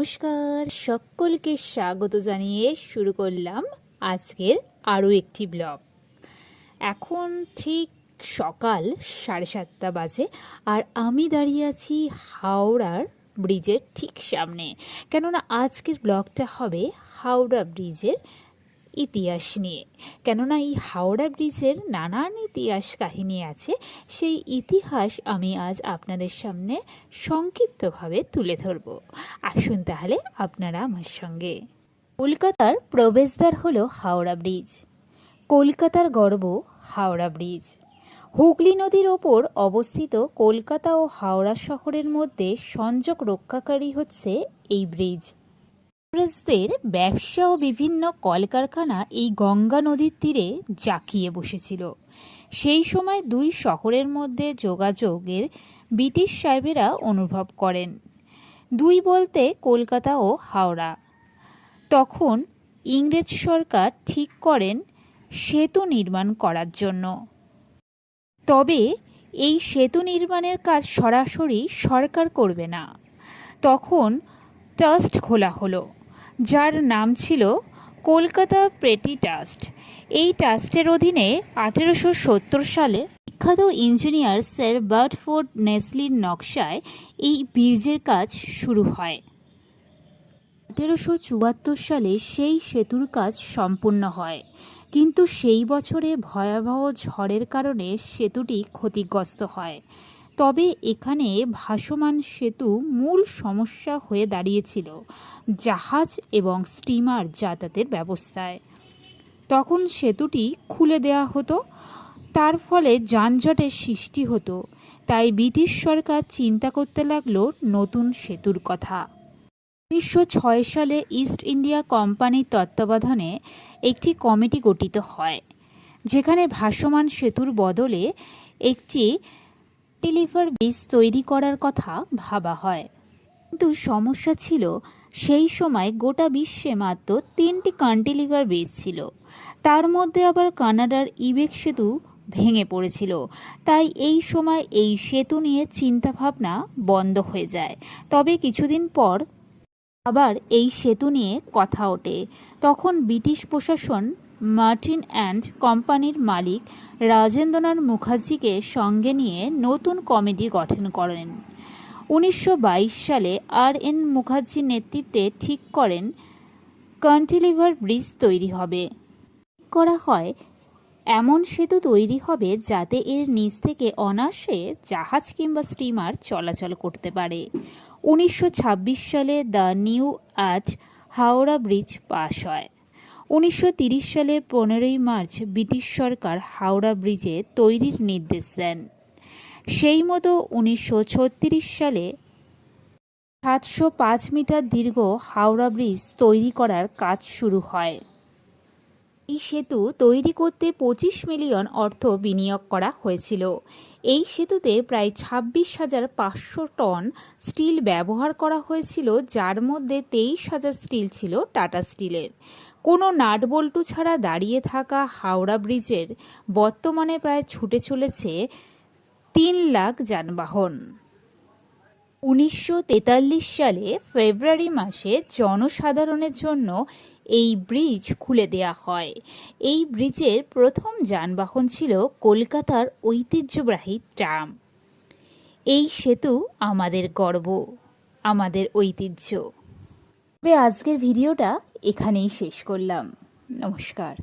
নমস্কার। সকলকে স্বাগত জানিয়ে শুরু করলাম আজকের আরও একটি ব্লগ। এখন ঠিক সকাল সাড়ে সাতটা বাজে আর আমি দাঁড়িয়ে আছি হাওড়ার ব্রিজের ঠিক সামনে। কেননা আজকের ব্লগটা হবে হাওড়া ব্রিজের ইতিহাস নিয়ে। কেননা এই হাওড়া ব্রিজের নানান ইতিহাস কাহিনী আছে, সেই ইতিহাস আমি আজ আপনাদের সামনে সংক্ষিপ্তভাবে তুলে ধরব। আসুন তাহলে আপনারা আমার সঙ্গে। কলকাতার প্রবেশদ্বার হল হাওড়া ব্রিজ। কলকাতার গর্ব হাওড়া ব্রিজ। হুগলি নদীর ওপর অবস্থিত কলকাতা ও হাওড়া শহরের মধ্যে সংযোগ রক্ষাকারী হচ্ছে এই ব্রিজ। ইংরেজদের ব্যবসা ও বিভিন্ন কলকারখানা এই গঙ্গা নদীর তীরে জাঁকিয়ে বসেছিল। সেই সময় দুই শহরের মধ্যে যোগাযোগের ব্রিটিশ সাহেবেরা অনুভব করেন। দুই বলতে কলকাতা ও হাওড়া। তখন ইংরেজ সরকার ঠিক করেন সেতু নির্মাণ করার জন্য। তবে এই সেতু নির্মাণের কাজ সরাসরি সরকার করবে না। তখন ট্রাস্ট খোলা হলো। যার নাম ছিল কলকাতা প্রেটি ট্রাস্ট। এই ট্রাস্টের অধীনে আঠেরোশো সত্তর সালে বিখ্যাত ইঞ্জিনিয়ার স্যার বার্টফোর্ড নেসলির নকশায় এই ব্রিজের কাজ শুরু হয়। আঠেরোশো চুয়াত্তর সালে সেই সেতুর কাজ সম্পূর্ণ হয়। কিন্তু সেই বছরে ভয়াবহ ঝড়ের কারণে সেতুটি ক্ষতিগ্রস্ত হয়। তবে এখানে ভাসমান সেতু মূল সমস্যা হয়ে দাঁড়িয়েছিল, জাহাজ এবং স্টিমার যাতায়াতের ব্যবস্থায়। তখন সেতুটি খুলে দেওয়া হতো, তার ফলে যানজটের সৃষ্টি হতো, তাই ব্রিটিশ সরকার চিন্তা করতে লাগল নতুন সেতুর কথা। উনিশশো ছয় সালে ইস্ট ইন্ডিয়া কোম্পানির তত্ত্বাবধানে একটি কমিটি গঠিত হয়, যেখানে ভাসমান সেতুর বদলে একটি টেলিভার ব্রিজ তৈরি করার কথা ভাবা হয়। কিন্তু সমস্যা ছিল, সেই সময় গোটা বিশ্বে মাত্র তিনটি কান্টিলিভার ব্রিজ ছিল। তার মধ্যে আবার কানাডার ইবেক সেতু ভেঙে পড়েছিল। তাই এই সময় এই সেতু নিয়ে চিন্তাভাবনা বন্ধ হয়ে যায়। তবে কিছুদিন পর আবার এই সেতু নিয়ে কথা ওঠে। তখন ব্রিটিশ প্রশাসন মার্টিন অ্যান্ড কোম্পানির মালিক রাজেন্দ্রনাথ মুখার্জিকে সঙ্গে নিয়ে নতুন কমিটি গঠন করেন। উনিশশো বাইশ সালে আর এন মুখার্জির নেতৃত্বে ঠিক করেন, কান্টিলিভার ব্রিজ তৈরি হবে। ঠিক করা হয়, এমন সেতু তৈরি হবে যাতে এর নিচ থেকে অনায়াসে জাহাজ কিংবা স্টিমার চলাচল করতে পারে। উনিশশো ছাব্বিশ সালে দ্য নিউ আজ হাওড়া ব্রিজ পাস হয়। উনিশশো সালে পনেরোই মার্চ ব্রিটিশ সরকার হাওড়া ব্রিজে তৈরির নির্দেশ দেন। সেই মতো উনিশশো ছত্রিশ সালে সাতশো পাঁচ মিটার দীর্ঘ হাওড়া ব্রিজ তৈরি করার কাজ শুরু হয়। এই সেতু তৈরি করতে পঁচিশ মিলিয়ন অর্থ বিনিয়োগ করা হয়েছিল। এই সেতুতে প্রায় ছাব্বিশ হাজার পাঁচশো টন স্টিল ব্যবহার করা হয়েছিল, যার মধ্যে তেইশ হাজার স্টিল ছিল টাটা স্টিলের। কোনো নাটবল্টু ছাড়া দাঁড়িয়ে থাকা হাওড়া ব্রিজের বর্তমানে প্রায় ছুটে চলেছে তিন লাখ যানবাহন। উনিশশো তেতাল্লিশ সালে ফেব্রুয়ারি মাসে জনসাধারণের জন্য এই ব্রিজ খুলে দেয়া হয়। এই ব্রিজের প্রথম যানবাহন ছিল কলকাতার ঐতিহ্যবাহী ট্রাম। এই সেতু আমাদের গর্ব, আমাদের ঐতিহ্য। তবে আজকের ভিডিওটা এখানেই শেষ করলাম। নমস্কার।